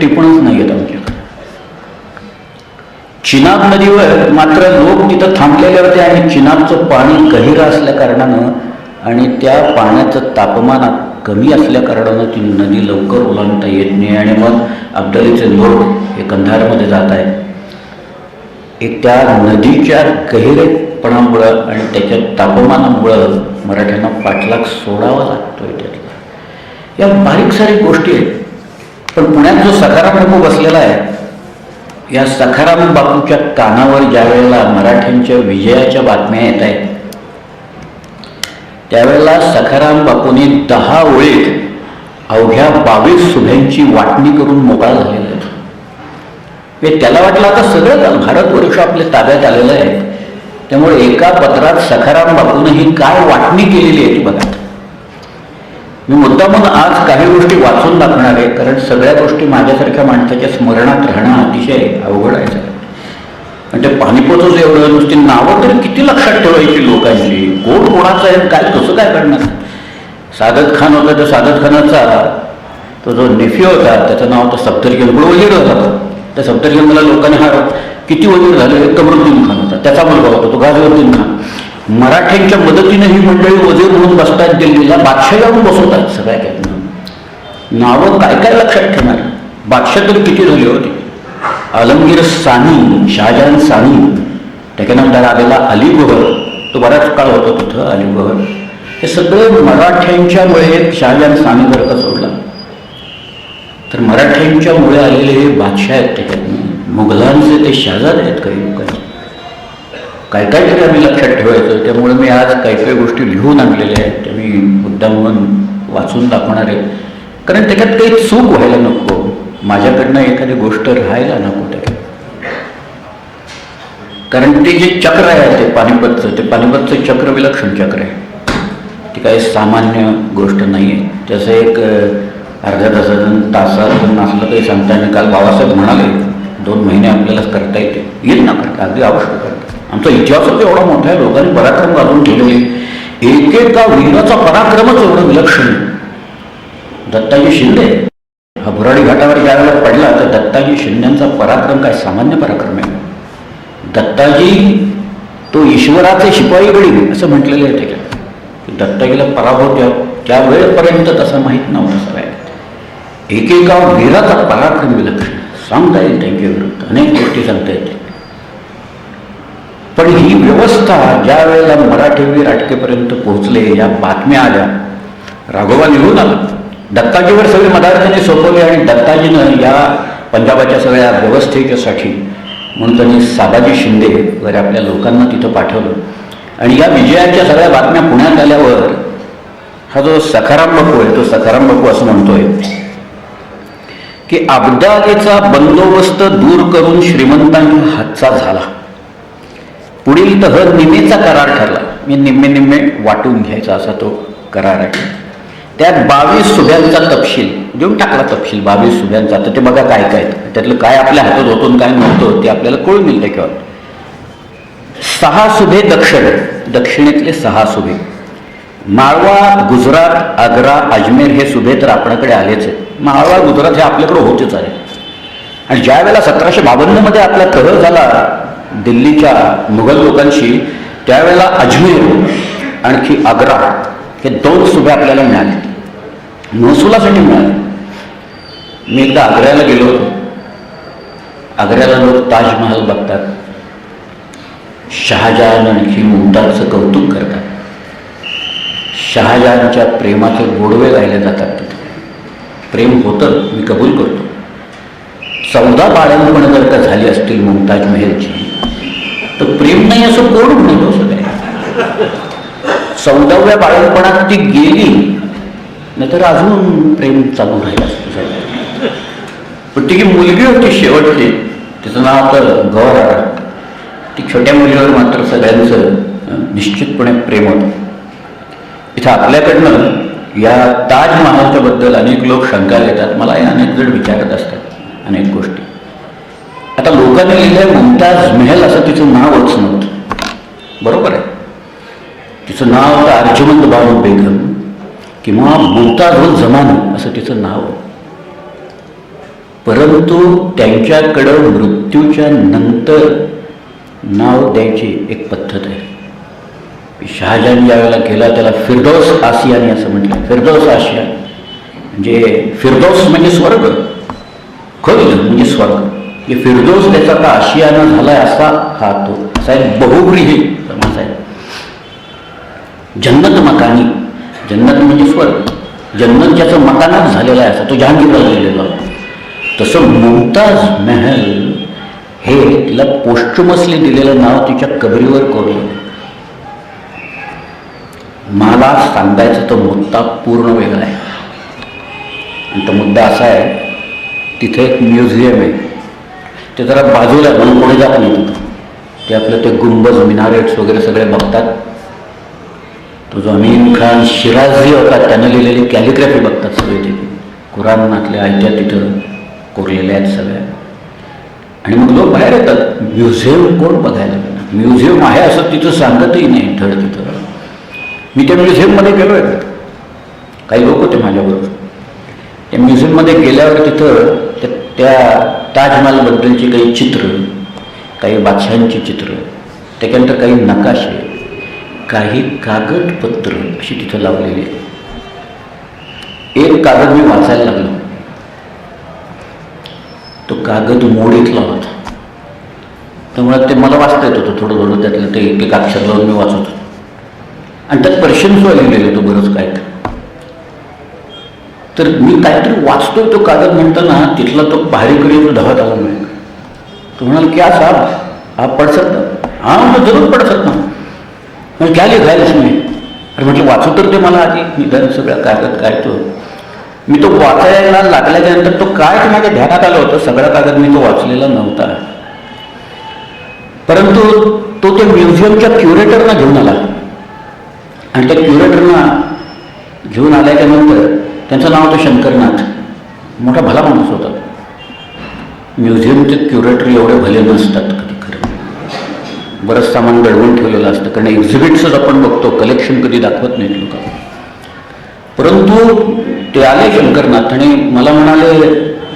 टिपणच नाही येत आमच्याकडे. चिनाब नदीवर मात्र लोक तिथं थांबलेले होते आणि चिनाबचं पाणी गहिरं असल्या कारणानं आणि त्या पाण्याचं तापमान कमी असल्या कारणानं ती नदी लवकर ओलांडता येत नाही आणि मग अब्दालीचे लोक हे कंधारमध्ये जात आहेत. एक त्या नदीच्या गहिरेपणामुळं आणि त्याच्या तापमानामुळं मराठ्यांना पाठलाग सोडावा लागतोय त्यातला. या बारीक सारीक गोष्टी आहेत. पण पुण्यात जो सखाराम बापू बसलेला आहे या सखाराम बापूच्या कानावर ज्या वेळेला मराठ्यांच्या विजयाच्या बातम्या येत आहेत त्यावेळेला सखाराम बापूने दहा ओळीत अवघ्या बावीस सुभ्यांची वाटणी करून मोकळा झालेला आहे. म्हणजे त्याला वाटलं आता सगळं भारतवर्ष आपल्या ताब्यात आलेलं आहे. त्यामुळे एका पत्रात सखाराम बापूनं ही काय वाटणी केलेली आहे ती बघा. मी मुद्दामून आज काही गोष्टी वाचून दाखवणार आहे कारण सगळ्या गोष्टी माझ्यासारख्या माणसाच्या स्मरणात राहणं अतिशय अवघड आहे. सगळं आणि ते एवढं नुसती नावं तरी किती लक्षात ठेवायची लोकांची? कोण कोणाचं आहे? काय कसं काय करणार? सादत खान होता त्या सादत खानाचा तो जो नेफी होता त्याचं नाव होतं सफदरजंग वजीर होता. त्या सफदरजंगला लोकांनी हा किती वजीर झाले? कमरुद्दीन खान होता. त्याचा मुलगा होता तो गाझीउद्दीन खान. मराठ्यांच्या मदतीने ही मंडळी वजीर म्हणून बसतात दिल्लीला बादशाह येऊन बसवतात सगळ्या काय नावं काय काय लक्षात ठेवणार? बादशाह तरी किती झाली होती? आलमगीर सानी शहाजहान सानी त्याच्यानंतर आलेला अली तो बराच काळ होता तिथं अली हे सगळे मराठ्यांच्यामुळे शहाजहान सानी जर का सोडला. तर मराठ्यांच्यामुळे आलेले हे बादशाह आहेत त्याच्यातनं मुघलांचे ते शहजाद आहेत काही लोकांचे. काय काय तरी आम्ही लक्षात ठेवायचं. त्यामुळे मी आज काही काही गोष्टी लिहून आणलेल्या आहेत त्या मी मुद्दाम म्हणून वाचून दाखवणार आहे. कारण त्याच्यात काही चूक व्हायला नको. माझ्याकडनं एखादी गोष्ट राहायला नको त्याच्यात कारण ते जे चक्र आहे ते पानिपतचं ते पानिपतचं चक्र विलक्षण चक्र आहे. ती काही सामान्य गोष्ट नाही आहे. त्याचं एक अर्ध्या तासातून तासातून असलं काही सांगताना काल बाबासाहेब म्हणाले दोन महिने आपल्याला करता येते येईल ना करता अगदी आवश्यक. आमचा इतिहासच एवढा मोठा आहे लोकांनी पराक्रम घालून ठेवलेले एकेका वीराचा पराक्रमच एवढं विलक्षण दत्ताजी शिंदे हा बुराडी घाटावर ज्या वेळेला पडला तर दत्ताजी शिंदेचा पराक्रम काय सामान्य पराक्रम आहे? दत्ताजी तो ईश्वराचे शिपाई गडी असं म्हटलेलं आहे त्याच्यात. दत्ताजीला पराभव त्या त्या वेळेपर्यंत तसा माहीत नव्हता सगळ्या एकेका वीराचा पराक्रम विलक्षण सांगता येईल त्यांच्याविरुद्ध. अनेक गोष्टी सांगता येते पण ही व्यवस्था ज्या वेळेला मराठीवीर अटकेपर्यंत पोहोचले या बातम्या आल्या. राघोबा निघून आला. दत्ताजीवर सगळे मदार्थाने सोपवले आणि दत्ताजीनं या पंजाबाच्या सगळ्या व्यवस्थेच्यासाठी म्हणून त्यांनी साबाजी शिंदे वगैरे आपल्या लोकांना तिथं पाठवलं. आणि या विजयाच्या सगळ्या बातम्या पुण्यात आल्यावर हा जो सखाराम बापू आहे तो सखाराम बापू असं म्हणतोय की अब्दालीचा बंदोबस्त दूर करून श्रीमंतांनी हातचा झाला. पुढील तह निमेचा करार ठरला. मी निम्मे निम्मे वाटून घ्यायचा असा तो करार आहे. त्यात बावीस सुभ्यांचा तपशील देऊन टाकला तपशील बावीस सुभ्यांचा. तर ते बघा काय काय त्यातलं काय आपल्या हातात होतं काय नव्हतं ते आपल्याला कळून येईल त्याच्यावर सहा सुभे दक्षिण दक्षिणेतले सहा सुभे. माळवा गुजरात आग्रा अजमेर हे सुभे तर आपल्याकडे आलेच आहेत. माळवा गुजरात हे आपल्याकडे होतेच आहे. आणि ज्या वेळेला सतराशे बावन्नमध्ये आपला तह झाला दिल्लीच्या मुघल लोकांशी त्यावेळेला अजमेर आणखी आग्रा हे दोन सुभे आपल्याला मिळाले. महसुलासाठी मिळाले. मी एकदा आग्र्याला गेलो. होतो आग्र्याला लोक ताजमहाल बघतात. शहाजहान आणखी मुमताजचं कौतुक करतात. शहाजहानच्या प्रेमाचे गोडवे गायले जातात तिथे. प्रेम होतं मी कबूल करतो. चौदा बाळ्यांपण जर का झाली असतील मुमताज महेलची तर प्रेम नाही असं कोण म्हणतो हो सगळे? चौदाव्या बाळपणात ती गेली नाहीतर अजून प्रेम चालू राहिलं असतं पण ती जी मुलगी होती शेवटची तिचं नाव होतं गौर ती छोट्या मुलीवर मात्र सगळ्यांचं निश्चितपणे प्रेम होतं. इथं आपल्याकडनं या ताजमहालच्याबद्दल अनेक लोक शंका घेतात. मलाही अनेक जण विचारत असतात अनेक गोष्टी. आता लोकांनी लिहिलंय मुमताज महल असं तिचं नावच नव्हतं. बरोबर आहे? तिचं नाव होतं अर्जुमंद बाबू बेगम किंवा मुमताज उल जमान असं तिचं नाव परंतु त्यांच्याकडं मृत्यूच्या नंतर नाव द्यायची एक पद्धत आहे. शहाजहान ज्यावेळेला गेला त्याला फिरदौस आसियानी असं म्हटलं. फिरदौस आशिया म्हणजे फिरदौस म्हणजे स्वर्ग. खोल म्हणजे स्वर्ग. की फिरदोस त्याचा का आशियाना झालाय असा हा तो असा एक बहुव्रीही जन्नत मकानी जन्नत म्हणजे स्वर्ग जन्नत ज्याचं मकानात झालेला आहे असा तो जहांगीरला लिहिलेला तसं मुमताज महल हे तिला पोस्टमसली दिलेलं नाव तिच्या कबरीवर कोरलं मला सांगायचं तो मुद्दा पूर्ण वेगळा आहे आणि तो मुद्दा असा आहे तिथे एक म्युझियम आहे ते जरा बाजूला आहे म्हणून कोणी जात नाही तिथं. ते आपलं ते गुंबज मिनारेट्स वगैरे सगळे बघतात. तो जो अमीन खान शिराजी होता त्यानं लिहिलेली कॅलिग्राफी बघतात सगळे ते. कुराणातल्या आयत्या तिथं कोरलेल्या आहेत सगळ्या. आणि मग लोक बाहेर येतात. म्युझियम कोण बघायला म्युझियम आहे असं तिथं सांगतही नाही धड तिथं. मी त्या म्युझियममध्ये गेलो आहे काही लोक होते माझ्याबरोबर. त्या म्युझियममध्ये गेल्यावर तिथं त्या- त्या ताजमहालबद्दलची काही चित्र काही बादशहांची चित्र त्याच्यानंतर काही नकाशे काही कागदपत्र अशी तिथं लावलेली आहे एक कागद मी वाचायला लागलो. तो कागद मोडीतला होता. त्यामुळे ते मला वाचता येत होतं थोडं थोडं त्यातलं ते एक एक अक्षर लावून मी वाचत होतो. आणि त्यात पर्शियन सुद्धा लिहिलेलं होतं बरंच काय काय तर मी काहीतरी वाचतोय तो कागद म्हणताना तिथला तो पहाडीकडे धावत आला नाही तो म्हणाल क्या साहब आप पढ़ सकता हाँ तो जरूर पढ़ सकता मग म्हणजे क्या लिखा है इसमें अरे म्हटलं वाचू तर ते मला आधी. निदान सगळा कागद काय तो. मी तो वाचायला लागल्याच्यानंतर तो काय ते माझ्या ध्यानात आलं होतं. सगळा कागद मी तो वाचलेला नव्हता. परंतु तो त्या म्युझियमच्या क्युरेटरना घेऊन आला. आणि त्या क्युरेटरना घेऊन आल्याच्यानंतर त्यांचं नाव होतं शंकरनाथ. मोठा भला माणूस होता. म्युझियमचे क्युरेटर एवढे भले नसतात कधी खरं. बरंच सामान दडवून ठेवलेलं असतं कारण एक्झिबिट्सच आपण बघतो कलेक्शन कधी दाखवत नाहीत लोक. परंतु ते आले शंकरनाथ आणि मला म्हणाले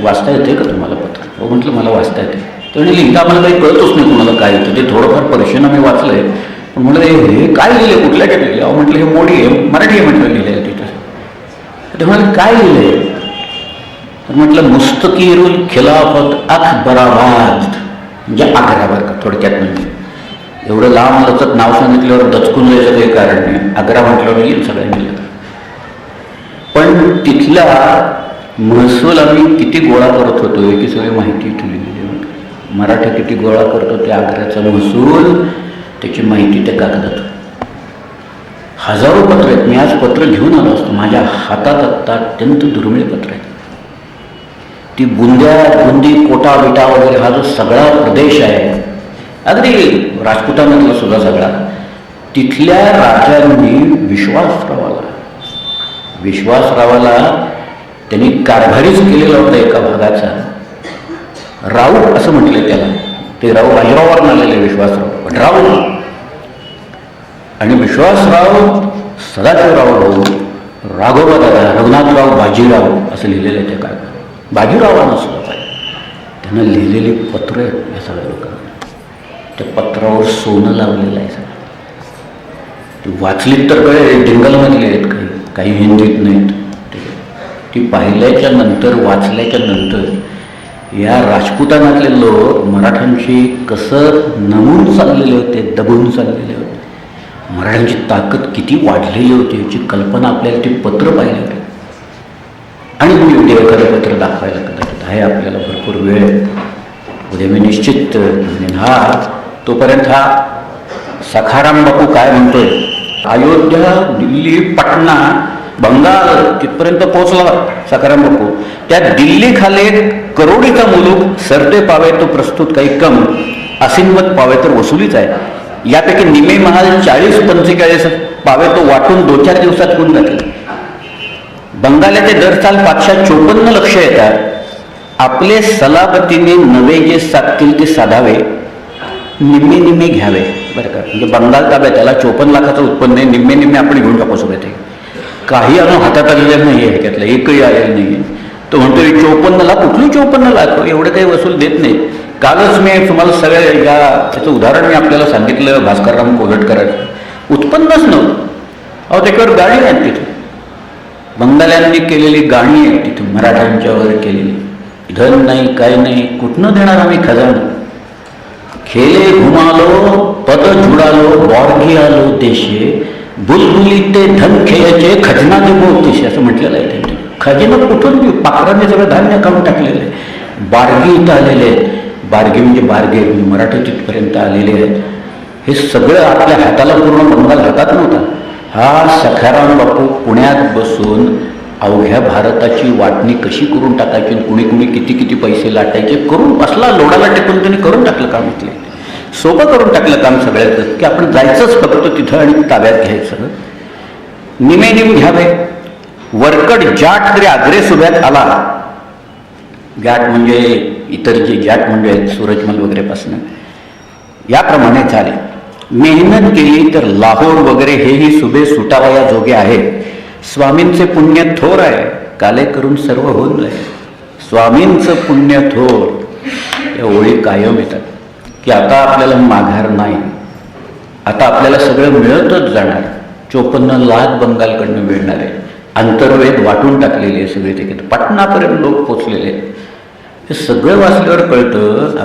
वाचता येते का तुम्हाला पत्र? हो म्हटलं मला वाचता येते त्याने लिहिता आम्हाला काही कळतच नाही कुणाला काय येतं. ते थोडंफार पर्शियन मी वाचलंय. पण म्हटलं हे काय लिहिले? कुठल्या काय लिहिले अहो म्हटलं हे मोडी आहे मराठी आहे म्हटलं लिहिले ते म्हणाले काय लिहिलंय तर म्हटलं मुस्तकीरुल खिलाफत अकबराबाद. म्हणजे अकराबाद का थोडक्यात म्हणजे. एवढं लांब लचक नाव सांगितल्यावर दचकून जायचं काही कारण नाही. अकरा म्हटल्यावर येईल सगळ्यांनी पण तिथला महसूल आम्ही किती गोळा करत होतो याची सगळी माहिती ठेवली मराठा किती गोळा करतो त्या आग्र्याचा महसूल त्याची माहिती त्या कागदात हजारो पत्र आहेत. मी आज पत्र घेऊन आलो असतो. माझ्या हातात आत्ता अत्यंत दुर्मिळ पत्र आहे ती बुंद्या बुंदी कोटा बिटा वगैरे हा जो सगळा प्रदेश आहे अगदी राजपुतामधला सुद्धा सगळा तिथल्या राजांनी विश्वासरावाला विश्वासरावाला त्यांनी कारभारीच केलेला होता एका भागाचा. राऊ असं म्हटलं त्याला. ते राऊ बाजीरावावर आलेले विश्वासराव पण राऊ आणि विश्वासराव सदाशिवराव राऊ राघोबा दादा रघुनाथराव बाजीराव असं लिहिलेलं आहे त्या काय बाजीरावांना सुद्धा पाहिजे. त्यांना लिहिलेली पत्र आहेत या सगळ्या लोकांना. त्या पत्रावर सोनं लावलेलं आहे सगळं. ती वाचलीत तर कळे डिंगलमधले आहेत काही. काही हिंदीत नाहीत. ती पाहिल्याच्या नंतर वाचल्याच्या नंतर या राजपुतानातले लोक मराठ्यांशी कसं नमून चाललेले होते दबून चाललेले होते. मराठ्यांची ताकद किती वाढलेली होती याची कल्पना आपल्याला ते पत्र पाहिलं होती. आणि मी उद्या एखादं पत्र दाखवायला कदाचित आहे आपल्याला भरपूर वेळ उद्या मी निश्चित म्हणेन हा तोपर्यंत हा सखाराम बापू काय म्हणतोय? अयोध्या दिल्ली पटना बंगाल तिथपर्यंत पोहोचला सखाराम बापू. त्या दिल्ली खाले करोडीचा मुलूक सरते पावे तो प्रस्तुत काही कम असिनमत पावे तर वसुलीच आहे. यापैकी निमे महाल चाळीस पंचेचाळीस पावे तो वाटून दोन चार दिवसात होऊन जातील बंगाल्याचे दर साल पाचशे चोपन्न लक्ष येतात. आपले सलाबतीने नवे जे साधतील ते साधावे. निम्मे निम्मे घ्यावे. बरं का? म्हणजे बंगाल ताब्यात त्याला चोपन्न लाखाचं उत्पन्न आहे. निम्मे निम्मे आपण घेऊन टाकू सगळे ते. काही अजून हातात आलेलं नाही आहे ह्याच्यातलं. एकही आलेलं नाही आहे. तो म्हणतो चोपन्नला कुठली चोपन्न लाख? एवढं काही वसूल देत नाही कालच मी तुम्हाला सगळ्या या त्याचं उदाहरण मी आपल्याला सांगितलं भास्करराम कोलटकरांचं. उत्पन्नच नव्हतं. अहो त्याच्यावर गाणी आहेत तिथे. बंगाल्यांनी केलेली गाणी आहेत तिथे मराठ्यांच्यावर केलेली. धन नाही काय नाही कुठनं देणार आम्ही खजाना? खेले घुमालो पद झुडालो बॉर्गी आलो देशे. बुलबुली ते धन खेळाचे खजना देबो देशे असं म्हटलेलं आहे त्यांनी. खजिना कुठून देऊ? पाखरांनी सगळं धान्य खाऊन टाकलेलं आहे. बारगी इथं आलेले आहेत. बारगे म्हणजे बारगे म्हणजे मराठी तिथपर्यंत आलेले आहेत. हे सगळं आपल्या हाताला पूर्ण बंगाल हातात नव्हता. हा सखाराम बापू पुण्यात बसून अवघ्या भारताची वाटणी कशी करून टाकायची कुणी कुणी किती किती पैसे लाटायचे करून असला लोडाला टेकून त्यांनी करून टाकलं काम इथले. सोपं करून टाकलं काम सगळ्याचं की आपण जायचंच फक्त तिथं आणि ताब्यात घ्यायचं. निमे निम घ्यावे. वरकड जाट तरी आग्रेस उभ्यात आला. जाट म्हणजे इतर जे जाट मंडळी आहेत सूरजमल वगैरेपासून याप्रमाणे झाले. मेहनत केली तर लाहोर वगैरे हेही सुभे सुटावया जोगे आहेत. स्वामींचे पुण्य थोर आहे काले करून सर्व होऊन जाईल. स्वामींचं पुण्य थोर या ओळी कायम येतात. की आता आपल्याला माघार नाही. आता आपल्याला सगळं मिळतच जाणार. चोपन्न लाख बंगालकडनं मिळणार. आहे अंतर्वेद वाटून टाकलेले आहे सगळे ते पाटणापर्यंत लोक पोचलेले. आहेत हे सगळं वाचल्यावर कळतं